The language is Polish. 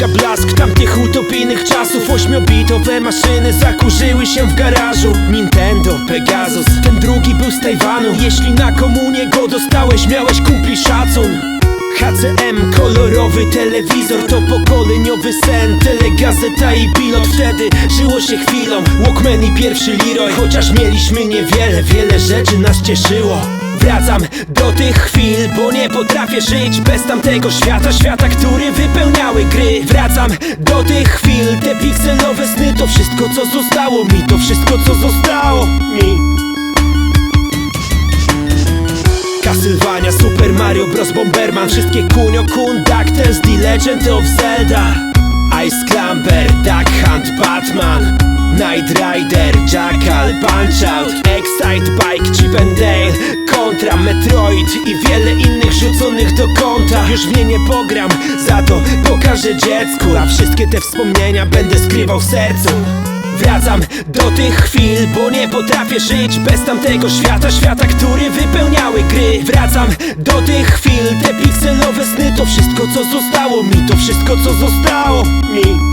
Miga blask tamtych utopijnych czasów. Ośmiobitowe maszyny zakurzyły się w garażu. Nintendo, Pegasus, ten drugi był z Tajwanu. Jeśli na komunie go dostałeś, miałeś kumpli szacun. HCM, kolorowy telewizor To pokoleniowy sen, telegazeta i pilot Wtedy żyło się chwilą. Walkman i pierwszy Leroy. Chociaż mieliśmy niewiele, wiele rzeczy nas cieszyło Wracam do tych chwil, bo nie potrafię żyć bez tamtego świata Świata, który wypełniały gry Wracam do tych chwil, te pikselowe sny To wszystko co zostało mi, to wszystko co zostało mi Castlevania, Super Mario Bros. Bomberman Wszystkie Kunio Kun, DuckTales, The Legend of Zelda Ice Climber, Duck Hunt, Batman Night Rider, Jackal, Punch-Out Metroid i wiele innych rzuconych do kąta Już w nie nie pogram, za to pokażę dziecku. A wszystkie te wspomnienia będę skrywał w sercu. Wracam do tych chwil, bo nie potrafię żyć bez tamtego świata. Świata, który wypełniały gry. Wracam do tych chwil, te pikselowe sny. To wszystko co zostało mi, to wszystko co zostało mi